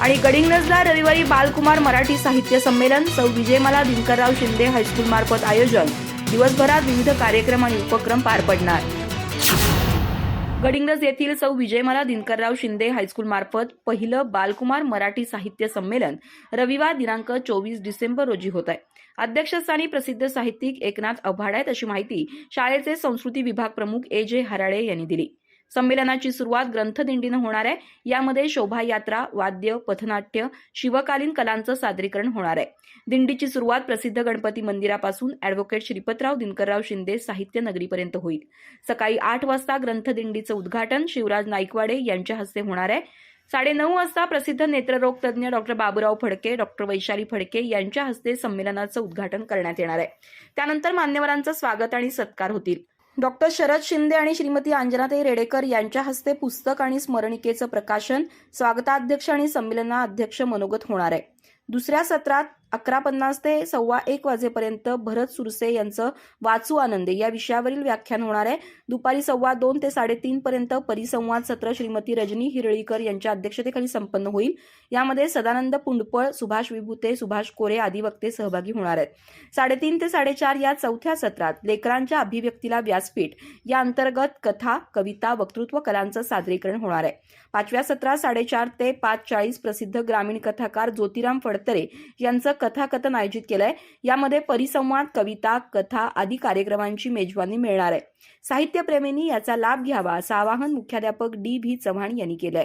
आणि गडिंग्लजला रविवारी बालकुमार मराठी साहित्य संमेलन सौ विजयमाला दिनकरराव शिंदे हायस्कूल मार्फत आयोजन. दिवसभरात विविध कार्यक्रम आणि उपक्रम पार पडणार. गडिंग्लज येथील सौ विजयमाला दिनकरराव शिंदे हायस्कूल मार्फत पहिलं बालकुमार मराठी साहित्य संमेलन रविवार दिनांक चोवीस डिसेंबर रोजी होत आहे. अध्यक्षस्थानी प्रसिद्ध साहित्यिक एकनाथ अभाड आहेत अशी माहिती शाळेचे संस्कृती विभाग प्रमुख ए जे हराळे यांनी दिली. संमेलनाची सुरुवात ग्रंथदिंडीनं होणार आहे. यामध्ये शोभायात्रा वाद्य पथनाट्य शिवकालीन कलांचं सादरीकरण होणार आहे. दिंडीची सुरुवात प्रसिद्ध गणपती मंदिरापासून अॅडव्होकेट श्रीपतराव दिनकरराव शिंदे साहित्य नगरीपर्यंत होईल. सकाळी आठ वाजता ग्रंथदिंडीचं उद्घाटन शिवराज नाईकवाडे यांच्या हस्ते होणार आहे. साडेनऊ वाजता प्रसिद्ध नेत्ररोग तज्ज्ञ डॉक्टर बाबूराव फडके डॉक्टर वैशाली फडके यांच्या हस्ते संमेलनाचं उद्घाटन करण्यात येणार आहे. त्यानंतर मान्यवरांचं स्वागत आणि सत्कार होतील. डॉक्टर शरद शिंदे आणि श्रीमती अंजनाताई रेडेकर यांच्या हस्ते पुस्तक आणि स्मरणिकेचं प्रकाशन स्वागताध्यक्ष आणि संमेलनाध्यक्ष मनोगत होणार आहे. दुसऱ्या सत्रात अकरा पन्नास ते सव्वा एक वाजेपर्यंत भरत सुरसे यांचं वाचू आनंदे. या विषयावरील व्याख्यान होणार आहे. दुपारी सव्वा दोन ते साडेतीन पर्यंत परिसंवाद सत्र श्रीमती रजनी हिरळीकर यांच्या अध्यक्षतेखाली संपन्न होईल. यामध्ये सदानंद पुंडपळ सुभाष विभूते सुभाष कोरे आदी वक्ते सहभागी होणार आहेत. साडेतीन ते साडेचार या चौथ्या सत्रात लेकरांच्या अभिव्यक्तीला व्यासपीठ या अंतर्गत कथा कविता वक्तृत्व कलांचं सादरीकरण होणार आहे. पाचव्या सत्रात साडेचार ते पाच चाळीस प्रसिद्ध ग्रामीण कथाकार ज्योतिराम फडतरे यांचं कथाकथन आयोजित केलंय. यामध्ये परिसंवाद कविता कथा आदी कार्यक्रमांची मेजवानी मिळणार आहे. साहित्यप्रेमींनी याचा लाभ घ्यावा असं आवाहन मुख्याध्यापक डी व्ही चव्हाण यांनी केलंय.